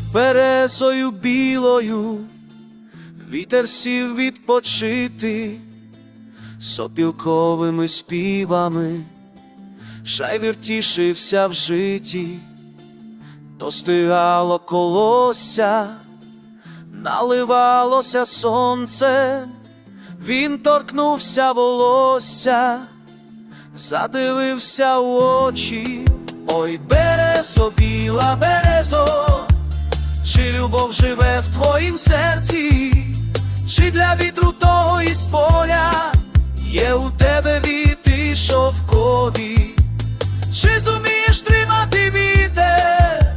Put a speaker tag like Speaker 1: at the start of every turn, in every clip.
Speaker 1: березою білою, вітер сів відпочити, сопілковими співами, шайвір тішився в житті, достигало колося, наливалося сонце, він торкнувся волосся, задивився в очі, ой, березо, біла березо. Чи любов живе в твоїм серці, чи для вітру того із поля є у тебе віти шовкові, чи зумієш тримати вітер,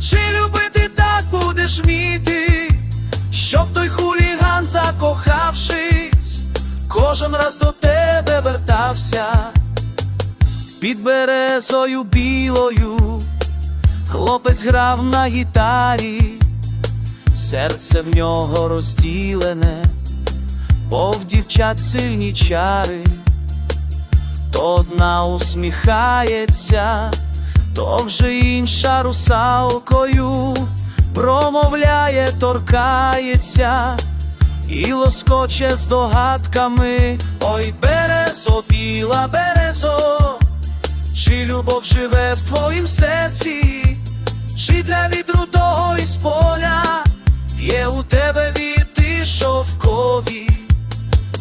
Speaker 1: чи любити так будеш вміти, щоб той хуліган, закохавшись, кожен раз до тебе вертався. Під березою білою. Хлопець грав на гітарі, серце в нього розділене, бо в дівчат сильні чари, то одна усміхається, то вже інша русалкою промовляє, торкається і лоскоче здогадками. Ой, березо, біла березо. Чи любов живе в твоїм серці, чи для вітру того із поля. Є у тебе віти шовкові,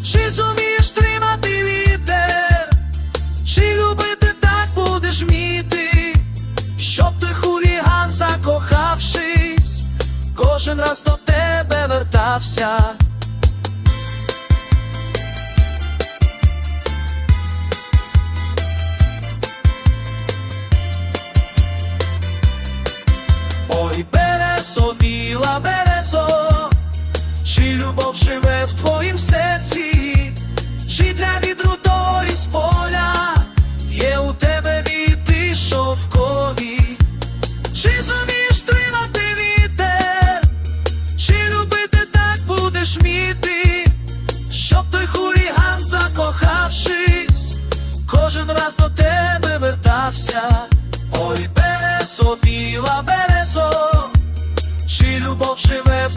Speaker 1: чи зумієш тримати вітер, чи любити так будеш вміти, щоб ти хуліган, закохавшись, кожен раз до тебе вертався. Березо, біла березо, чи любов живе в твоїм серці, чи для вітру того із поля? Є у тебе віти шовкові, чи зумієш тримати вітер, чи любити так будеш вміти, щоб той хуліган, закохавшись, кожен раз до тебе вертався. Ой, березо, біла березо, чи любов живе в